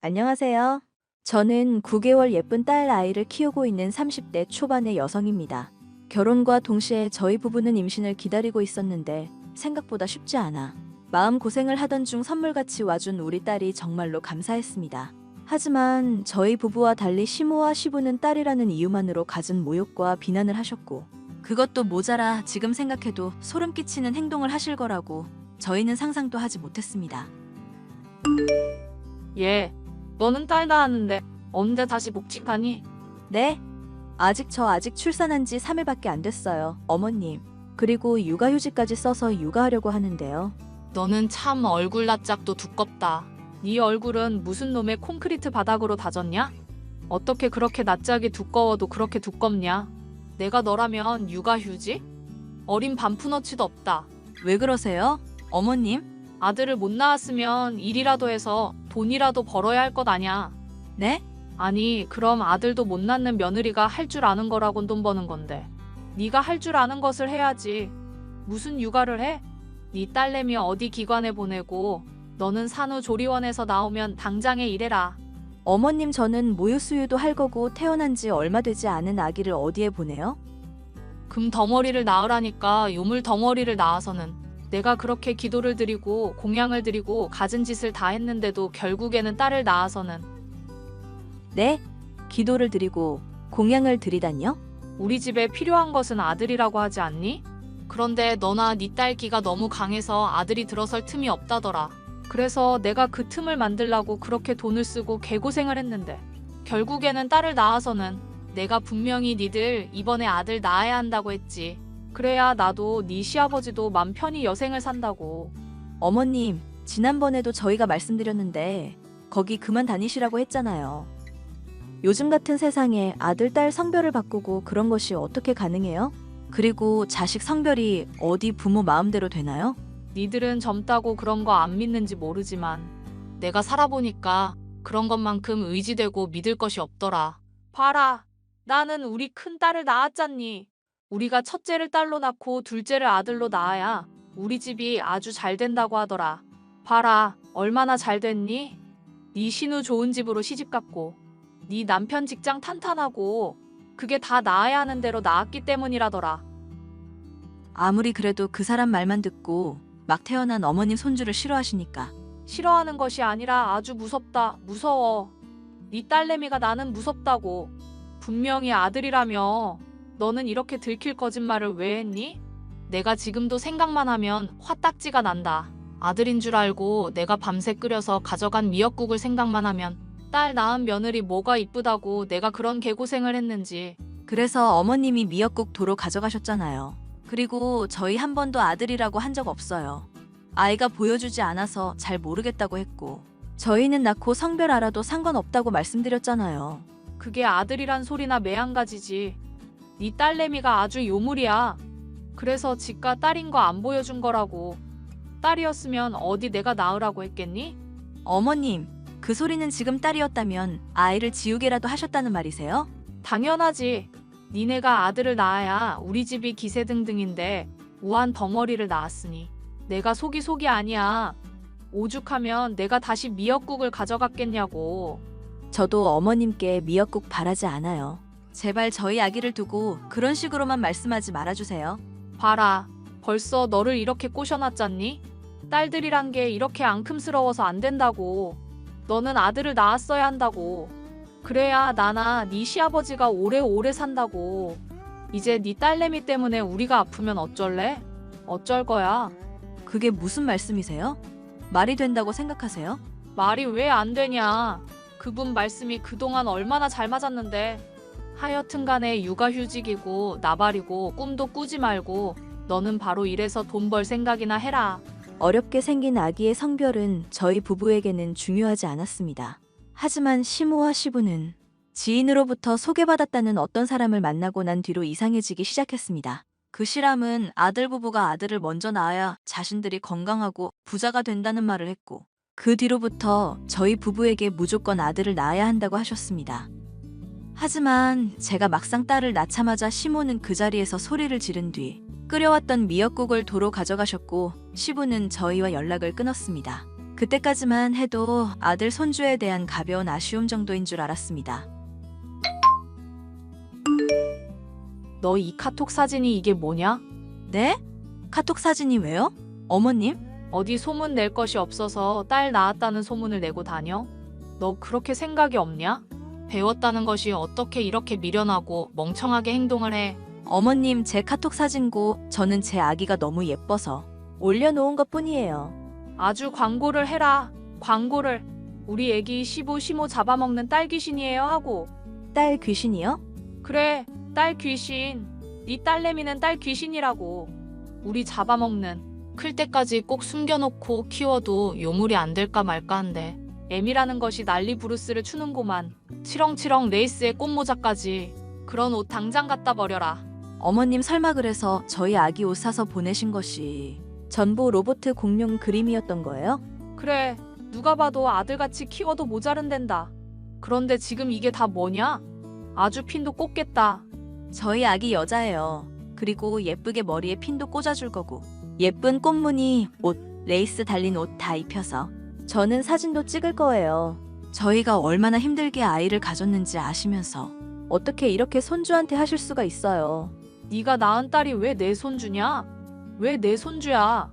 안녕하세요. 저는 9개월 예쁜 딸 아이를 키우고 있는 30대 초반의 여성입니다. 결혼과 동시에 저희 부부는 임신을 기다리고 있었는데 생각보다 쉽지 않아. 마음 고생을 하던 중 선물같이 와준 우리 딸이 정말로 감사했습니다. 하지만 저희 부부와 달리 시모와 시부는 딸이라는 이유만으로 갖은 모욕과 비난을 하셨고 그것도 모자라 지금 생각해도 소름 끼치는 행동을 하실 거라고 저희는 상상도 하지 못했습니다. 얘, 너는 딸 낳았는데 언제 다시 복직하니? 네? 아직 저 아직 출산한 지 3일밖에 안 됐어요. 어머님. 그리고 육아휴직까지 써서 육아하려고 하는데요. 너는 참 얼굴 낯짝도 두껍다. 네 얼굴은 무슨 놈의 콘크리트 바닥으로 다졌냐? 어떻게 그렇게 낯짝이 두꺼워도 그렇게 두껍냐? 내가 너라면 육아휴직? 어린 반푼어치도 없다. 왜 그러세요? 어머님? 아들을 못 낳았으면 일이라도 해서 돈이라도 벌어야 할 것 아냐? 네? 아니 그럼 아들도 못 낳는 며느리가 할 줄 아는 거라곤 돈 버는 건데 네가 할 줄 아는 것을 해야지 무슨 육아를 해? 네 딸내미 어디 기관에 보내고 너는 산후조리원에서 나오면 당장에 일해라 어머님 저는 모유수유도 할 거고 태어난 지 얼마 되지 않은 아기를 어디에 보내요? 금 덩어리를 낳으라니까 요물 덩어리를 낳아서는 내가 그렇게 기도를 드리고 공양을 드리고 갖은 짓을 다 했는데도 결국에는 딸을 낳아서는 네? 기도를 드리고 공양을 드리다니요? 우리 집에 필요한 것은 아들이라고 하지 않니? 그런데 너나 네 딸 기가 너무 강해서 아들이 들어설 틈이 없다더라. 그래서 내가 그 틈을 만들라고 그렇게 돈을 쓰고 개고생을 했는데 결국에는 딸을 낳아서는 내가 분명히 니들 이번에 아들 낳아야 한다고 했지. 그래야 나도 네 시아버지도 맘 편히 여생을 산다고. 어머님, 지난번에도 저희가 말씀드렸는데 거기 그만 다니시라고 했잖아요. 요즘 같은 세상에 아들, 딸 성별을 바꾸고 그런 것이 어떻게 가능해요? 그리고 자식 성별이 어디 부모 마음대로 되나요? 니들은 젊다고 그런 거 안 믿는지 모르지만 내가 살아보니까 그런 것만큼 의지되고 믿을 것이 없더라. 봐라. 나는 우리 큰 딸을 낳았잖니. 우리가 첫째를 딸로 낳고 둘째를 아들로 낳아야 우리 집이 아주 잘 된다고 하더라. 봐라. 얼마나 잘 됐니? 네 신우 좋은 집으로 시집 갔고 네 남편 직장 탄탄하고 그게 다 낳아야 하는 대로 낳았기 때문이라더라. 아무리 그래도 그 사람 말만 듣고 막 태어난 어머님 손주를 싫어하시니까 싫어하는 것이 아니라 아주 무섭다. 무서워. 네 딸내미가 나는 무섭다고. 분명히 아들이라며. 너는 이렇게 들킬 거짓말을 왜 했니? 내가 지금도 생각만 하면 화딱지가 난다. 아들인 줄 알고 내가 밤새 끓여서 가져간 미역국을 생각만 하면 딸 낳은 며느리 뭐가 이쁘다고 내가 그런 개고생을 했는지. 그래서 어머님이 미역국 도로 가져가셨잖아요. 그리고 저희 한 번도 아들이라고 한 적 없어요. 아이가 보여주지 않아서 잘 모르겠다고 했고 저희는 낳고 성별 알아도 상관없다고 말씀드렸잖아요. 그게 아들이란 소리나 매한가지지. 네 딸내미가 아주 요물이야. 그래서 지가 딸인 거 안 보여준 거라고. 딸이었으면 어디 내가 낳으라고 했겠니? 어머님, 그 소리는 지금 딸이었다면 아이를 지우개라도 하셨다는 말이세요? 당연하지. 니네가 아들을 낳아야 우리 집이 기세등등인데 우한 덩어리를 낳았으니 내가 속이 속이 아니야. 오죽하면 내가 다시 미역국을 가져갔겠냐고. 저도 어머님께 미역국 바라지 않아요. 제발 저희 아기를 두고 그런 식으로만 말씀하지 말아주세요. 봐라. 벌써 너를 이렇게 꼬셔놨잖니? 딸들이란 게 이렇게 앙큼스러워서 안 된다고. 너는 아들을 낳았어야 한다고. 그래야 나나 네 시아버지가 오래오래 산다고. 이제 네 딸내미 때문에 우리가 아프면 어쩔래? 어쩔 거야. 그게 무슨 말씀이세요? 말이 된다고 생각하세요? 말이 왜 안 되냐. 그분 말씀이 그동안 얼마나 잘 맞았는데. 하여튼 간에 육아휴직이고 나발이고 꿈도 꾸지 말고 너는 바로 이래서 돈 벌 생각이나 해라. 어렵게 생긴 아기의 성별은 저희 부부에게는 중요하지 않았습니다. 하지만 시모와 시부는 지인으로부터 소개받았다는 어떤 사람을 만나고 난 뒤로 이상해지기 시작했습니다. 그 실함은 아들 부부가 아들을 먼저 낳아야 자신들이 건강하고 부자가 된다는 말을 했고 그 뒤로부터 저희 부부에게 무조건 아들을 낳아야 한다고 하셨습니다. 하지만 제가 막상 딸을 낳자마자 시모는 그 자리에서 소리를 지른 뒤 끓여왔던 미역국을 도로 가져가셨고 시부는 저희와 연락을 끊었습니다. 그때까지만 해도 아들 손주에 대한 가벼운 아쉬움 정도인 줄 알았습니다. 너 이 카톡 사진이 이게 뭐냐? 네? 카톡 사진이 왜요? 어머님? 어디 소문 낼 것이 없어서 딸 낳았다는 소문을 내고 다녀? 너 그렇게 생각이 없냐? 배웠다는 것이 어떻게 이렇게 미련하고 멍청하게 행동을 해? 어머님 제 카톡 사진고 저는 제 아기가 너무 예뻐서 올려놓은 것 뿐이에요. 아주 광고를 해라. 광고를. 우리 애기 시부 시모 잡아먹는 딸 귀신이에요 하고. 딸 귀신이요? 그래, 딸 귀신. 네 딸내미는 딸 귀신이라고. 우리 잡아먹는. 클 때까지 꼭 숨겨놓고 키워도 요물이 안 될까 말까 한데. 애미라는 것이 난리 부르스를 추는구만. 치렁치렁 레이스에 꽃모자까지. 그런 옷 당장 갖다 버려라. 어머님 설마 그래서 저희 아기 옷 사서 보내신 것이 전부 로봇 공룡 그림이었던 거예요? 그래, 누가 봐도 아들같이 키워도 모자른댄다. 그런데 지금 이게 다 뭐냐? 아주 핀도 꽂겠다. 저희 아기 여자예요. 그리고 예쁘게 머리에 핀도 꽂아줄 거고 예쁜 꽃무늬 옷, 레이스 달린 옷 다 입혀서 저는 사진도 찍을 거예요. 저희가 얼마나 힘들게 아이를 가졌는지 아시면서 어떻게 이렇게 손주한테 하실 수가 있어요. 네가 낳은 딸이 왜 내 손주냐? 왜 내 손주야?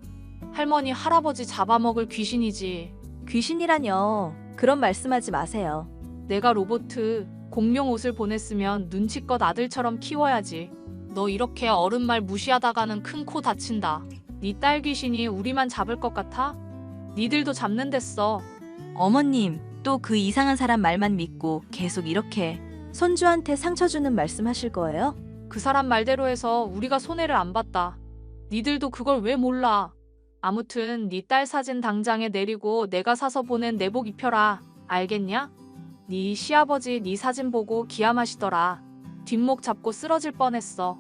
할머니 할아버지 잡아먹을 귀신이지. 귀신이라뇨. 그런 말씀하지 마세요. 내가 로보트 공룡 옷을 보냈으면 눈치껏 아들처럼 키워야지. 너 이렇게 어른 말 무시하다가는 큰 코 다친다. 네 딸 귀신이 우리만 잡을 것 같아? 니들도 잡는 됐어. 어머님, 또 그 이상한 사람 말만 믿고 계속 이렇게 손주한테 상처 주는 말씀하실 거예요? 그 사람 말대로 해서 우리가 손해를 안 봤다. 니들도 그걸 왜 몰라? 아무튼 네딸 사진 당장에 내리고 내가 사서 보낸 내복 입혀라. 알겠냐? 네 시아버지 네 사진 보고 기함하시더라. 뒷목 잡고 쓰러질 뻔했어.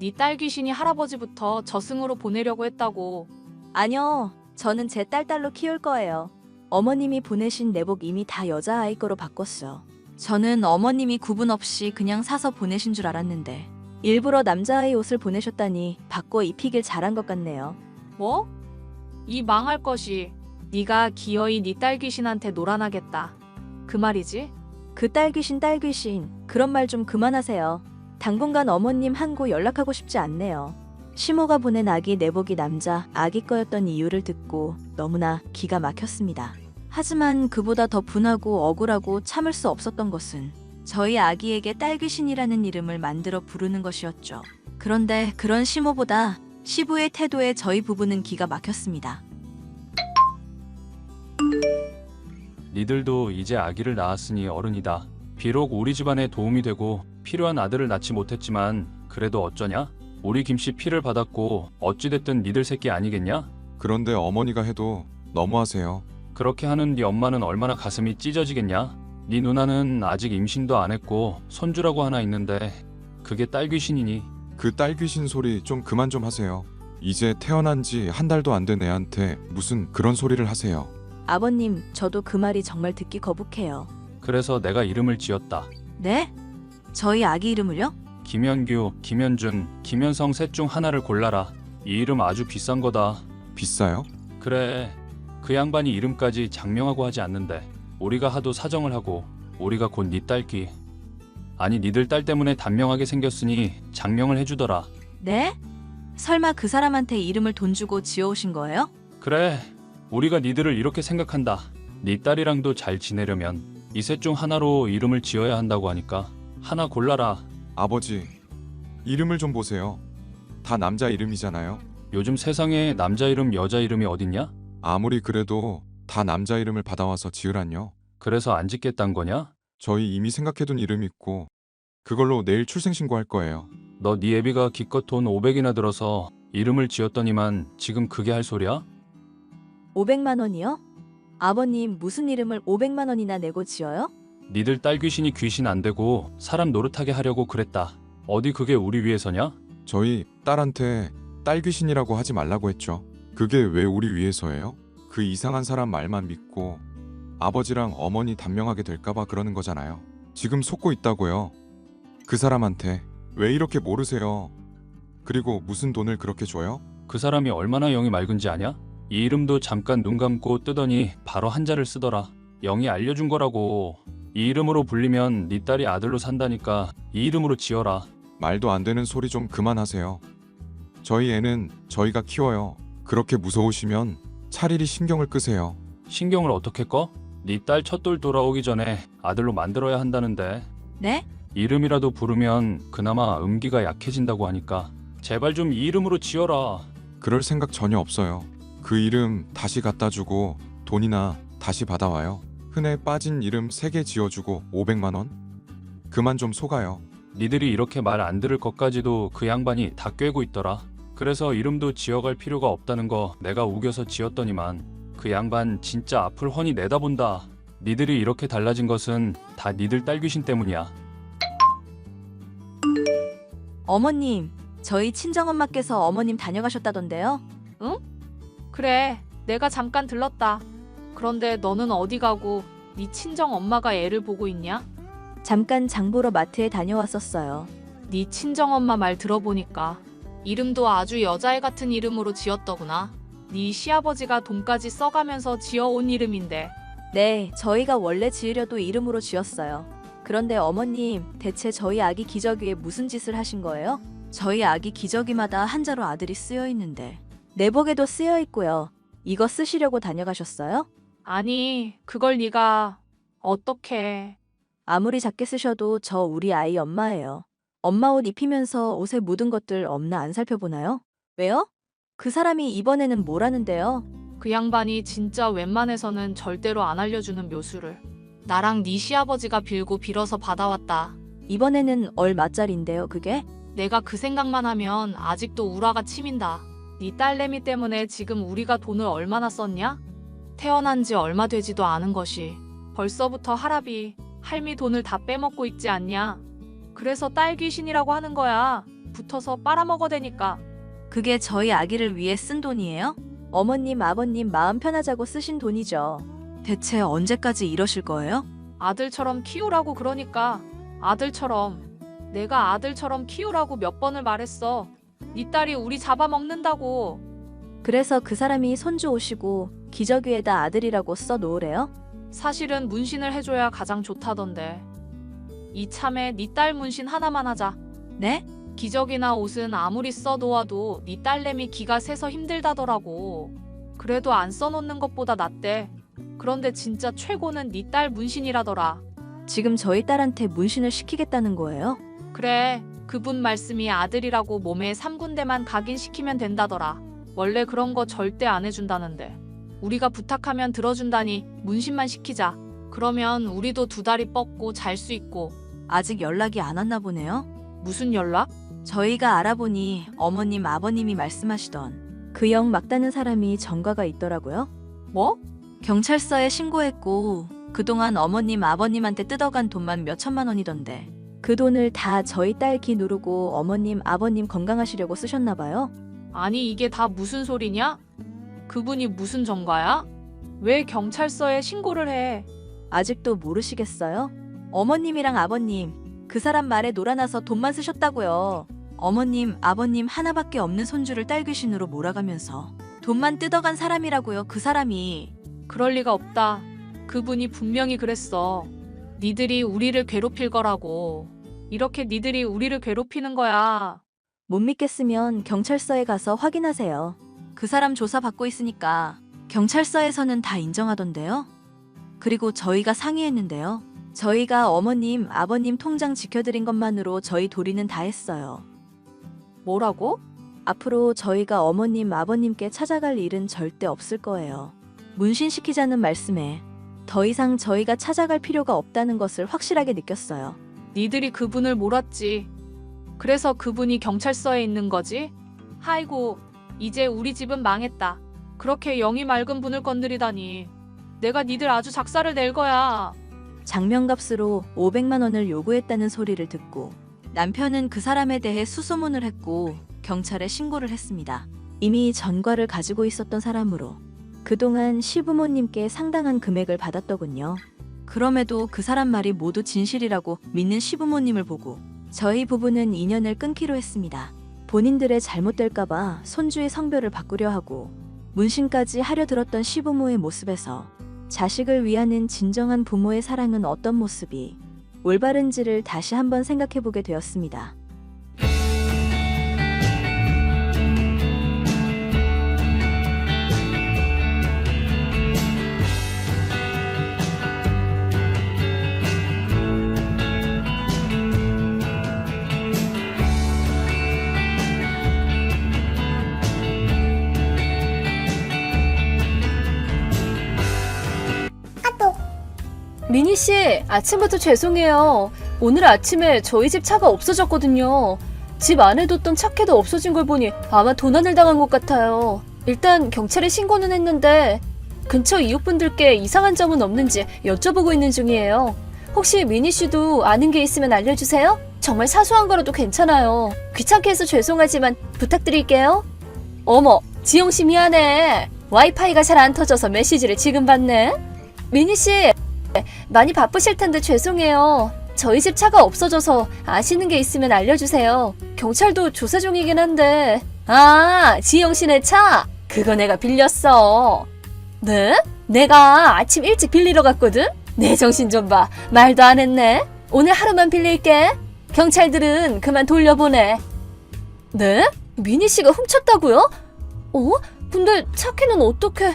네딸 귀신이 할아버지부터 저승으로 보내려고 했다고. 아니요. 저는 제 딸딸로 키울 거예요. 어머님이 보내신 내복 이미 다 여자아이 거로 바꿨어. 저는 어머님이 구분 없이 그냥 사서 보내신 줄 알았는데 일부러 남자아이 옷을 보내셨다니 바꿔 입히길 잘한 것 같네요. 뭐? 이 망할 것이 네가 기어이 네 딸 귀신한테 놀아나겠다. 그 말이지? 그 딸 귀신 딸 귀신 그런 말 좀 그만하세요. 당분간 어머님 한고 연락하고 싶지 않네요. 시모가 보낸 아기 내복이 남자 아기 거였던 이유를 듣고 너무나 기가 막혔습니다. 하지만 그보다 더 분하고 억울하고 참을 수 없었던 것은 저희 아기에게 딸 귀신이라는 이름을 만들어 부르는 것이었죠. 그런데 그런 시모보다 시부의 태도에 저희 부부는 기가 막혔습니다. 니들도 이제 아기를 낳았으니 어른이다. 비록 우리 집안에 도움이 되고 필요한 아들을 낳지 못했지만 그래도 어쩌냐? 우리 김씨 피를 받았고 어찌됐든 니들 새끼 아니겠냐? 그런데 어머니가 해도 너무하세요. 그렇게 하는 네 엄마는 얼마나 가슴이 찢어지겠냐? 네 누나는 아직 임신도 안 했고 손주라고 하나 있는데 그게 딸 귀신이니 그 딸 귀신 소리 좀 그만 좀 하세요. 이제 태어난 지 한 달도 안 된 애한테 무슨 그런 소리를 하세요. 아버님, 저도 그 말이 정말 듣기 거북해요. 그래서 내가 이름을 지었다. 네? 저희 아기 이름을요? 김현규, 김현준, 김현성 셋 중 하나를 골라라. 이 이름 아주 비싼 거다. 비싸요? 그래. 그 양반이 이름까지 장명하고 하지 않는데 우리가 하도 사정을 하고 우리가 곧 네 딸기. 아니 니들 딸 때문에 단명하게 생겼으니 장명을 해주더라. 네? 설마 그 사람한테 이름을 돈 주고 지어오신 거예요? 그래. 우리가 니들을 이렇게 생각한다. 네 딸이랑도 잘 지내려면 이 셋 중 하나로 이름을 지어야 한다고 하니까 하나 골라라. 아버지, 이름을 좀 보세요. 다 남자 이름이잖아요. 요즘 세상에 남자 이름 여자 이름이 어딨냐? 아무리 그래도 다 남자 이름을 받아와서 지으란요. 그래서 안 짓겠단 거냐? 저희 이미 생각해둔 이름 있고 그걸로 내일 출생신고할 거예요. 너 네 애비가 기껏 돈 500이나 들어서 이름을 지었더니만 지금 그게 할 소리야? 500만 원이요? 아버님 무슨 이름을 500만 원이나 내고 지어요? 니들 딸 귀신이 귀신 안 되고 사람 노릇하게 하려고 그랬다. 어디 그게 우리 위해서냐? 저희 딸한테 딸 귀신이라고 하지 말라고 했죠. 그게 왜 우리 위해서예요? 그 이상한 사람 말만 믿고 아버지랑 어머니 단명하게 될까봐 그러는 거잖아요. 지금 속고 있다고요. 그 사람한테 왜 이렇게 모르세요? 그리고 무슨 돈을 그렇게 줘요? 그 사람이 얼마나 영이 맑은지 아냐? 이 이름도 잠깐 눈 감고 뜨더니 바로 한자를 쓰더라. 영이 알려준 거라고. 이 이름으로 불리면 네 딸이 아들로 산다니까 이 이름으로 지어라. 말도 안 되는 소리 좀 그만하세요. 저희 애는 저희가 키워요. 그렇게 무서우시면 차라리 신경을 끄세요. 신경을 어떻게 꺼? 네 딸 첫돌 돌아오기 전에 아들로 만들어야 한다는데 네? 이름이라도 부르면 그나마 음기가 약해진다고 하니까 제발 좀 이 이름으로 지어라. 그럴 생각 전혀 없어요. 그 이름 다시 갖다 주고 돈이나 다시 받아와요. 흔해 빠진 이름 3개 지어주고 500만 원? 그만 좀 속아요. 니들이 이렇게 말 안 들을 것까지도 그 양반이 다 꿰고 있더라. 그래서 이름도 지어갈 필요가 없다는 거 내가 우겨서 지었더니만 그 양반 진짜 앞을 훤히 내다본다. 니들이 이렇게 달라진 것은 다 니들 딸 귀신 때문이야. 어머님, 저희 친정엄마께서 어머님 다녀가셨다던데요? 그래, 내가 잠깐 들렀다. 그런데 너는 어디 가고 네 친정 엄마가 애를 보고 있냐? 잠깐 장 보러 마트에 다녀왔었어요. 네 친정 엄마 말 들어보니까 이름도 아주 여자애 같은 이름으로 지었더구나. 네 시아버지가 돈까지 써가면서 지어온 이름인데 네, 저희가 원래 지으려도 이름으로 지었어요. 그런데 어머님, 대체 저희 아기 기저귀에 무슨 짓을 하신 거예요? 저희 아기 기저귀마다 한자로 아들이 쓰여 있는데 내복에도 쓰여 있고요. 이거 쓰시려고 다녀가셨어요? 아니 그걸 네가 어떻게 아무리 작게 쓰셔도 저 우리 아이 엄마예요. 엄마 옷 입히면서 옷에 묻은 것들 없나 안 살펴보나요? 왜요? 그 사람이 이번에는 뭐라는데요? 그 양반이 진짜 웬만해서는 절대로 안 알려주는 묘수를 나랑 네 시아버지가 빌고 빌어서 받아왔다. 이번에는 얼마짜린데요, 그게? 내가 그 생각만 하면 아직도 우라가 치민다. 네 딸내미 때문에 지금 우리가 돈을 얼마나 썼냐? 태어난 지 얼마 되지도 않은 것이 벌써부터 할아비, 할미 돈을 다 빼먹고 있지 않냐? 그래서 딸 귀신이라고 하는 거야. 붙어서 빨아먹어대니까. 그게 저희 아기를 위해 쓴 돈이에요? 어머님, 아버님 마음 편하자고 쓰신 돈이죠. 대체 언제까지 이러실 거예요? 아들처럼 키우라고 그러니까 아들처럼 내가 아들처럼 키우라고 몇 번을 말했어. 네 딸이 우리 잡아먹는다고. 그래서 그 사람이 손주 오시고 기저귀에다 아들이라고 써 놓으래요? 사실은 문신을 해줘야 가장 좋다던데. 이참에 네 딸 문신 하나만 하자. 네? 기저귀나 옷은 아무리 써놓아도 네 딸내미 기가 세서 힘들다더라고. 그래도 안 써놓는 것보다 낫대. 그런데 진짜 최고는 네 딸 문신이라더라. 지금 저희 딸한테 문신을 시키겠다는 거예요? 그래, 그분 말씀이 아들이라고 몸에 3군데만 각인시키면 된다더라. 원래 그런 거 절대 안 해준다는데. 우리가 부탁하면 들어준다니 문신만 시키자. 그러면 우리도 두 다리 뻗고 잘 수 있고. 아직 연락이 안 왔나 보네요. 무슨 연락? 저희가 알아보니 어머님, 아버님이 말씀하시던 그영 막다는 사람이 전과가 있더라고요. 뭐? 경찰서에 신고했고 그동안 어머님, 아버님한테 뜯어간 돈만 몇 천만 원이던데 그 돈을 다 저희 딸 기 누르고 어머님, 아버님 건강하시려고 쓰셨나 봐요. 아니 이게 다 무슨 소리냐? 그분이 무슨 전가야? 왜 경찰서에 신고를 해? 아직도 모르시겠어요? 어머님이랑 아버님 그 사람 말에 놀아나서 돈만 쓰셨다고요. 어머님, 아버님 하나밖에 없는 손주를 딸 귀신으로 몰아가면서 돈만 뜯어간 사람이라고요. 그 사람이 그럴 리가 없다. 그분이 분명히 그랬어. 니들이 우리를 괴롭힐 거라고. 이렇게 니들이 우리를 괴롭히는 거야. 못 믿겠으면 경찰서에 가서 확인하세요. 그 사람 조사 받고 있으니까 경찰서에서는 다 인정하던데요. 그리고 저희가 상의했는데요. 저희가 어머님, 아버님 통장 지켜드린 것만으로 저희 도리는 다 했어요. 뭐라고? 앞으로 저희가 어머님, 아버님께 찾아갈 일은 절대 없을 거예요. 문신시키자는 말씀에 더 이상 저희가 찾아갈 필요가 없다는 것을 확실하게 느꼈어요. 니들이 그분을 몰았지. 그래서 그분이 경찰서에 있는 거지? 아이고, 이제 우리 집은 망했다. 그렇게 영이 맑은 분을 건드리다니. 내가 니들 아주 작사를 낼 거야. 장면값으로 500만 원을 요구했다는 소리를 듣고 남편은 그 사람에 대해 수소문을 했고 경찰에 신고를 했습니다. 이미 전과를 가지고 있었던 사람으로 그동안 시부모님께 상당한 금액을 받았더군요. 그럼에도 그 사람 말이 모두 진실이라고 믿는 시부모님을 보고 저희 부부는 인연을 끊기로 했습니다. 본인들의 잘못될까봐 손주의 성별을 바꾸려 하고 문신까지 하려 들었던 시부모의 모습에서 자식을 위하는 진정한 부모의 사랑은 어떤 모습이 올바른지를 다시 한번 생각해 보게 되었습니다. 미니 씨, 아침부터 죄송해요. 오늘 아침에 저희 집 차가 없어졌거든요. 집 안에 뒀던 차키도 없어진 걸 보니 아마 도난을 당한 것 같아요. 일단 경찰에 신고는 했는데 근처 이웃분들께 이상한 점은 없는지 여쭤보고 있는 중이에요. 혹시 미니 씨도 아는 게 있으면 알려주세요. 정말 사소한 거라도 괜찮아요. 귀찮게 해서 죄송하지만 부탁드릴게요. 어머, 지영 씨 미안해. 와이파이가 잘 안 터져서 메시지를 지금 받네. 미니 씨, 많이 바쁘실 텐데 죄송해요. 저희 집 차가 없어져서 아시는 게 있으면 알려주세요. 경찰도 조사 중이긴 한데. 아, 지영 씨네 차? 그거 내가 빌렸어. 네? 내가 아침 일찍 빌리러 갔거든? 내 정신 좀 봐. 말도 안 했네. 오늘 하루만 빌릴게. 경찰들은 그만 돌려보내. 네? 미니 씨가 훔쳤다고요? 어? 근데 차키는 어떻게...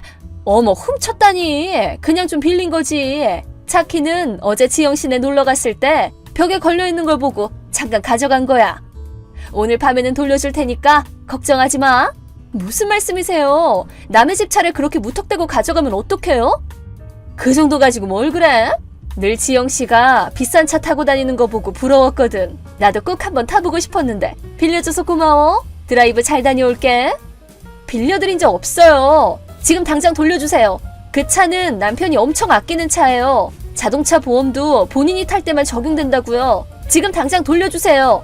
어머, 훔쳤다니. 그냥 좀 빌린 거지. 차키는 어제 지영 씨네 놀러 갔을 때 벽에 걸려 있는 걸 보고 잠깐 가져간 거야. 오늘 밤에는 돌려줄 테니까 걱정하지 마. 무슨 말씀이세요? 남의 집 차를 그렇게 무턱대고 가져가면 어떡해요? 그 정도 가지고 뭘 그래? 늘 지영 씨가 비싼 차 타고 다니는 거 보고 부러웠거든. 나도 꼭 한번 타보고 싶었는데 빌려줘서 고마워. 드라이브 잘 다녀올게. 빌려드린 적 없어요. 지금 당장 돌려주세요. 그 차는 남편이 엄청 아끼는 차예요. 자동차 보험도 본인이 탈 때만 적용된다고요. 지금 당장 돌려주세요.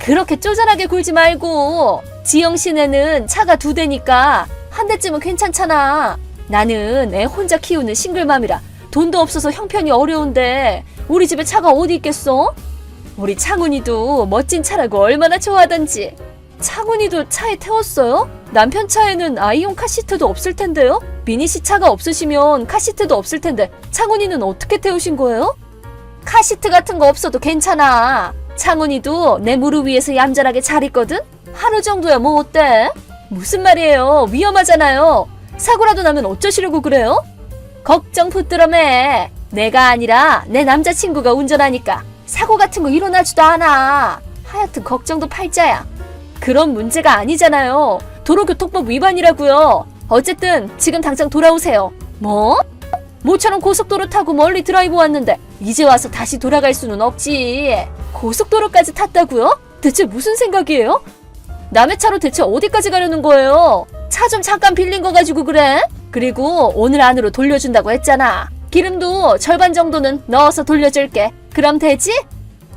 그렇게 쪼잔하게 굴지 말고 지영 씨네는 차가 두 대니까 한 대쯤은 괜찮잖아. 나는 애 혼자 키우는 싱글맘이라 돈도 없어서 형편이 어려운데 우리 집에 차가 어디 있겠어? 우리 창훈이도 멋진 차라고 얼마나 좋아하던지. 창훈이도 차에 태웠어요? 남편 차에는 아이용 카시트도 없을 텐데요? 미니 씨 차가 없으시면 카시트도 없을 텐데 창훈이는 어떻게 태우신 거예요? 카시트 같은 거 없어도 괜찮아. 창훈이도 내 무릎 위에서 얌전하게 잘 있거든? 하루 정도야 뭐 어때? 무슨 말이에요? 위험하잖아요. 사고라도 나면 어쩌시려고 그래요? 걱정 붙들어매. 내가 아니라 내 남자친구가 운전하니까 사고 같은 거 일어나지도 않아. 하여튼 걱정도 팔자야. 그런 문제가 아니잖아요. 도로교통법 위반이라고요. 어쨌든 지금 당장 돌아오세요. 뭐? 모처럼 고속도로 타고 멀리 드라이브 왔는데 이제 와서 다시 돌아갈 수는 없지. 고속도로까지 탔다고요? 대체 무슨 생각이에요? 남의 차로 대체 어디까지 가려는 거예요? 차 좀 잠깐 빌린 거 가지고 그래? 그리고 오늘 안으로 돌려준다고 했잖아. 기름도 절반 정도는 넣어서 돌려줄게. 그럼 되지?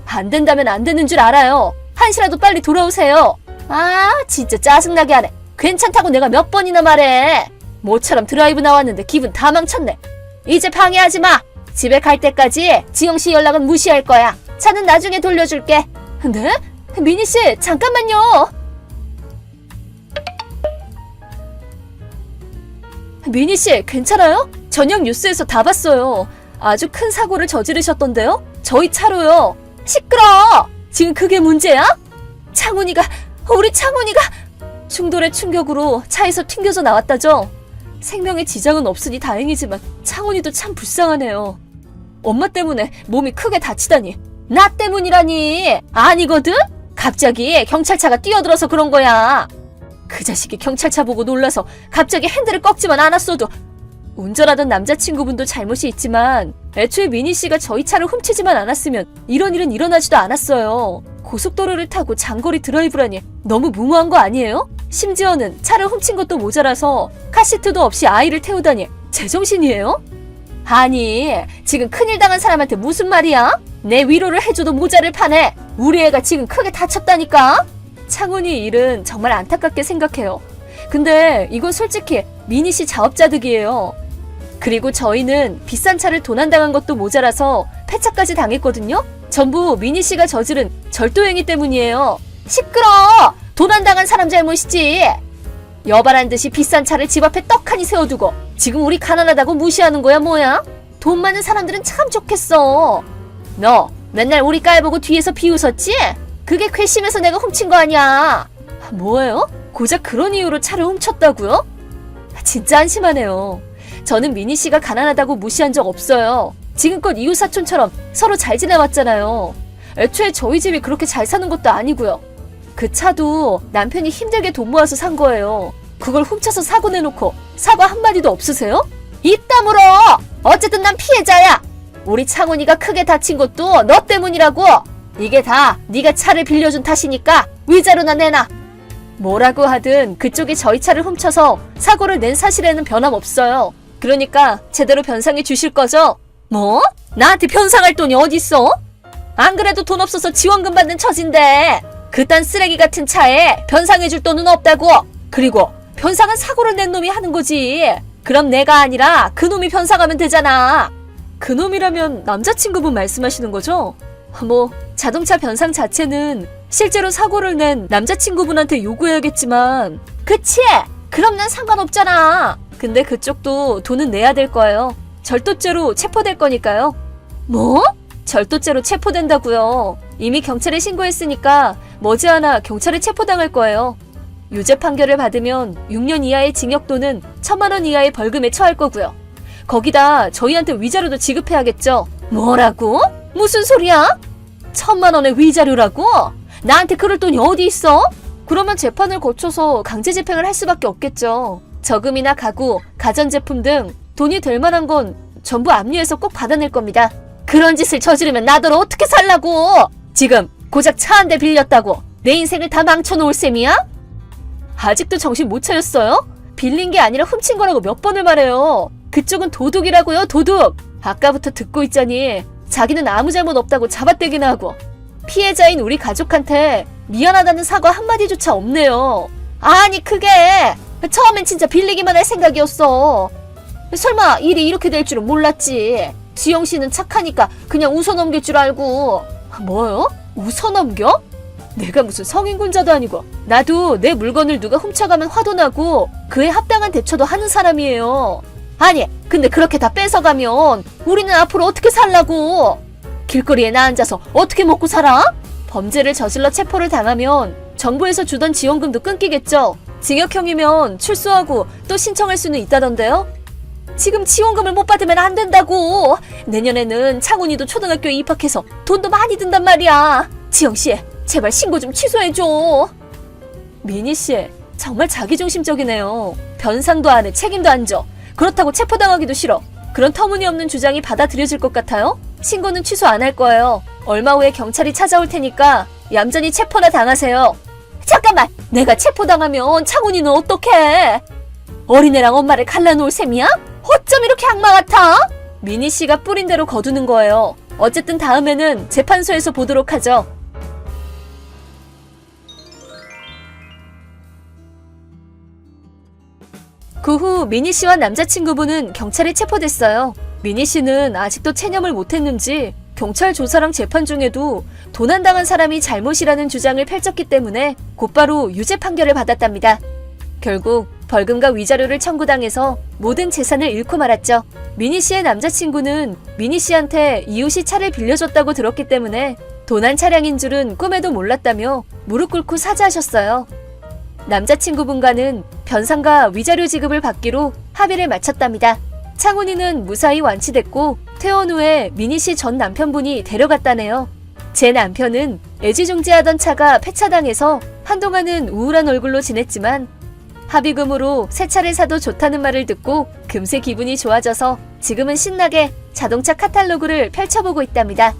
안 된다면 안 되는 줄 알아요. 한시라도 빨리 돌아오세요. 아, 진짜 짜증나게 하네. 괜찮다고 내가 몇 번이나 말해. 모처럼 드라이브 나왔는데 기분 다 망쳤네. 이제 방해하지 마. 집에 갈 때까지 지영 씨 연락은 무시할 거야. 차는 나중에 돌려줄게. 네? 미니 씨, 잠깐만요. 미니 씨, 괜찮아요? 저녁 뉴스에서 다 봤어요. 아주 큰 사고를 저지르셨던데요? 저희 차로요. 시끄러! 지금 그게 문제야? 창훈이가, 우리 창훈이가 충돌의 충격으로 차에서 튕겨져 나왔다죠? 생명에 지장은 없으니 다행이지만 창훈이도 참 불쌍하네요. 엄마 때문에 몸이 크게 다치다니. 나 때문이라니! 아니거든? 갑자기 경찰차가 뛰어들어서 그런 거야. 그 자식이 경찰차 보고 놀라서 갑자기 핸들을 꺾지만 않았어도 운전하던 남자친구분도 잘못이 있지만 애초에 미니 씨가 저희 차를 훔치지만 않았으면 이런 일은 일어나지도 않았어요. 고속도로를 타고 장거리 드라이브라니 너무 무모한 거 아니에요? 심지어는 차를 훔친 것도 모자라서 카시트도 없이 아이를 태우다니 제정신이에요? 아니 지금 큰일 당한 사람한테 무슨 말이야? 내 위로를 해줘도 모자를 파네. 우리 애가 지금 크게 다쳤다니까? 창훈이 일은 정말 안타깝게 생각해요. 근데 이건 솔직히 미니 씨 자업자득이에요. 그리고 저희는 비싼 차를 도난당한 것도 모자라서 폐차까지 당했거든요. 전부 미니 씨가 저지른 절도행위 때문이에요. 시끄러! 도난당한 사람 잘못이지. 여발한 듯이 비싼 차를 집 앞에 떡하니 세워두고 지금 우리 가난하다고 무시하는 거야 뭐야? 돈 많은 사람들은 참 좋겠어. 너 맨날 우리 깔보고 뒤에서 비웃었지? 그게 괘씸해서 내가 훔친 거 아니야. 뭐예요? 고작 그런 이유로 차를 훔쳤다고요? 진짜 한심하네요. 저는 미니 씨가 가난하다고 무시한 적 없어요. 지금껏 이웃 사촌처럼 서로 잘 지내왔잖아요. 애초에 저희 집이 그렇게 잘 사는 것도 아니고요. 그 차도 남편이 힘들게 돈 모아서 산 거예요. 그걸 훔쳐서 사고 내놓고 사과 한마디도 없으세요? 입 다물어! 어쨌든 난 피해자야! 우리 창훈이가 크게 다친 것도 너 때문이라고! 이게 다 네가 차를 빌려준 탓이니까 위자료나 내놔! 뭐라고 하든 그쪽이 저희 차를 훔쳐서 사고를 낸 사실에는 변함없어요. 그러니까 제대로 변상해 주실 거죠? 뭐? 나한테 변상할 돈이 어딨어? 안 그래도 돈 없어서 지원금 받는 처진데 그딴 쓰레기 같은 차에 변상해 줄 돈은 없다고 그리고 변상은 사고를 낸 놈이 하는 거지 그럼 내가 아니라 그 놈이 변상하면 되잖아 그 놈이라면 남자친구분 말씀하시는 거죠? 뭐 자동차 변상 자체는 실제로 사고를 낸 남자친구분한테 요구해야겠지만 그치? 그럼 난 상관없잖아 근데 그쪽도 돈은 내야 될 거예요 절도죄로 체포될 거니까요 뭐? 절도죄로 체포된다고요. 이미 경찰에 신고했으니까 머지않아 경찰에 체포당할 거예요. 유죄 판결을 받으면 6년 이하의 징역 또는 1천만 원 이하의 벌금에 처할 거고요. 거기다 저희한테 위자료도 지급해야겠죠. 뭐라고? 무슨 소리야? 천만 원의 위자료라고? 나한테 그럴 돈이 어디 있어? 그러면 재판을 거쳐서 강제 집행을 할 수밖에 없겠죠. 저금이나 가구, 가전제품 등 돈이 될 만한 건 전부 압류해서 꼭 받아낼 겁니다. 그런 짓을 저지르면 나더러 어떻게 살라고? 지금 고작 차 한 대 빌렸다고 내 인생을 다 망쳐놓을 셈이야? 아직도 정신 못 차렸어요? 빌린 게 아니라 훔친 거라고 몇 번을 말해요. 그쪽은 도둑이라고요, 도둑. 아까부터 듣고 있자니 자기는 아무 잘못 없다고 잡아떼기나 하고 피해자인 우리 가족한테 미안하다는 사과 한마디조차 없네요. 아니 그게 처음엔 진짜 빌리기만 할 생각이었어. 설마 일이 이렇게 될 줄은 몰랐지. 지영 씨는 착하니까 그냥 웃어 넘길 줄 알고. 뭐요? 웃어 넘겨? 내가 무슨 성인군자도 아니고 나도 내 물건을 누가 훔쳐가면 화도 나고 그에 합당한 대처도 하는 사람이에요. 아니, 근데 그렇게 다 뺏어가면 우리는 앞으로 어떻게 살라고? 길거리에 나 앉아서 어떻게 먹고 살아? 범죄를 저질러 체포를 당하면 정부에서 주던 지원금도 끊기겠죠. 징역형이면 출소하고 또 신청할 수는 있다던데요. 지금 지원금을 못 받으면 안 된다고. 내년에는 창훈이도 초등학교에 입학해서 돈도 많이 든단 말이야. 지영 씨, 제발 신고 좀 취소해줘. 미니 씨, 정말 자기중심적이네요. 변상도 안 해, 책임도 안 져. 그렇다고 체포당하기도 싫어. 그런 터무니없는 주장이 받아들여질 것 같아요? 신고는 취소 안 할 거예요. 얼마 후에 경찰이 찾아올 테니까 얌전히 체포나 당하세요. 잠깐만! 내가 체포당하면 창훈이는 어떡해? 어린애랑 엄마를 갈라놓을 셈이야? 어쩜 이렇게 악마 같아? 미니 씨가 뿌린 대로 거두는 거예요. 어쨌든 다음에는 재판소에서 보도록 하죠. 그 후 미니 씨와 남자친구분은 경찰에 체포됐어요. 미니 씨는 아직도 체념을 못했는지 경찰 조사랑 재판 중에도 도난당한 사람이 잘못이라는 주장을 펼쳤기 때문에 곧바로 유죄 판결을 받았답니다. 결국 벌금과 위자료를 청구당해서 모든 재산을 잃고 말았죠. 미니 씨의 남자친구는 미니 씨한테 이웃이 차를 빌려줬다고 들었기 때문에 도난 차량인 줄은 꿈에도 몰랐다며 무릎 꿇고 사죄하셨어요. 남자친구분과는 변상과 위자료 지급을 받기로 합의를 마쳤답니다. 창훈이는 무사히 완치됐고 퇴원 후에 미니 씨 전 남편분이 데려갔다네요. 제 남편은 애지중지하던 차가 폐차당해서 한동안은 우울한 얼굴로 지냈지만 합의금으로 새 차를 사도 좋다는 말을 듣고 금세 기분이 좋아져서 지금은 신나게 자동차 카탈로그를 펼쳐보고 있답니다.